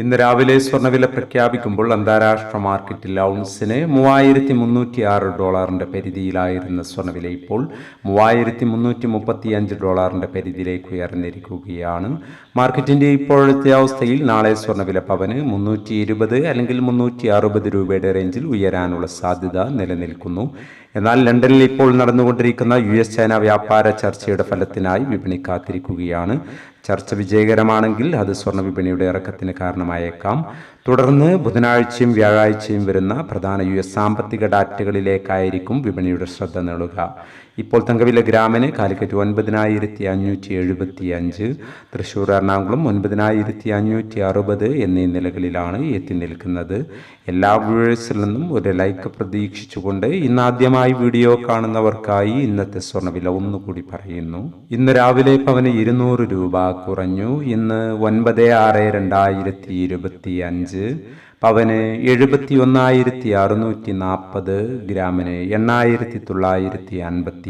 ഇന്ന് രാവിലെ സ്വർണവില പ്രഖ്യാപിക്കുമ്പോൾ അന്താരാഷ്ട്ര മാർക്കറ്റിൽ ഔൺസിന് മൂവായിരത്തി മുന്നൂറ്റി ആറ് ഡോളറിന്റെ പരിധിയിലായിരുന്ന സ്വർണവില ഇപ്പോൾ മൂവായിരത്തി മുന്നൂറ്റി മുപ്പത്തി അഞ്ച് ഡോളറിന്റെ പരിധിയിലേക്ക് ഉയർന്നിരിക്കുകയാണ്. മാർക്കറ്റിന്റെ ഇപ്പോഴത്തെ അവസ്ഥയിൽ നാളെ സ്വർണവില പവന് മുന്നൂറ്റി ഇരുപത് അല്ലെങ്കിൽ മുന്നൂറ്റി അറുപത് രൂപയുടെ റേഞ്ചിൽ ഉയരാനുള്ള സാധ്യത നിലനിൽക്കുന്നു. എന്നാൽ ലണ്ടനിൽ ഇപ്പോൾ നടന്നുകൊണ്ടിരിക്കുന്ന യു എസ് ചൈന വ്യാപാര ചർച്ചയുടെ ഫലത്തിനായി വിപണി കാത്തിരിക്കുകയാണ്. ചർച്ച വിജയകരമാണെങ്കിൽ അത് സ്വർണ വിപണിയുടെ ഇറക്കത്തിന് കാരണമായേക്കാം. തുടർന്ന് ബുധനാഴ്ചയും വ്യാഴാഴ്ചയും വരുന്ന പ്രധാന യു എസ് സാമ്പത്തിക ഡാറ്റകളിലേക്കായിരിക്കും വിപണിയുടെ ശ്രദ്ധ നേടുക. ഇപ്പോൾ തങ്കവിലെ ഗ്രാമിന് കാലിക്കറ്റ് ഒൻപതിനായിരത്തി അഞ്ഞൂറ്റി എഴുപത്തി അഞ്ച് തൃശ്ശൂർ എറണാകുളം ഒൻപതിനായിരത്തി അഞ്ഞൂറ്റി അറുപത് എന്നീ നിലകളിലാണ് എത്തി നിൽക്കുന്നത്. എല്ലാ വ്യൂവേഴ്സിൽ നിന്നും ഒരു ലൈക്ക് പ്രതീക്ഷിച്ചുകൊണ്ട് ഇന്ന് ആദ്യമായി വീഡിയോ കാണുന്നവർക്കായി ഇന്നത്തെ സ്വർണവില ഒന്നുകൂടി പറയുന്നു. ഇന്ന് രാവിലെ പവന് ഇരുന്നൂറ് രൂപ കുറഞ്ഞു. ഇന്ന് ഒൻപത് ആറ് രണ്ടായിരത്തി ഇരുപത്തി അഞ്ച് പവന് എഴുപത്തി ഒന്നായിരത്തി അറുന്നൂറ്റി നാൽപ്പത് ഗ്രാമിന് എണ്ണായിരത്തി തൊള്ളായിരത്തി അൻപത്തി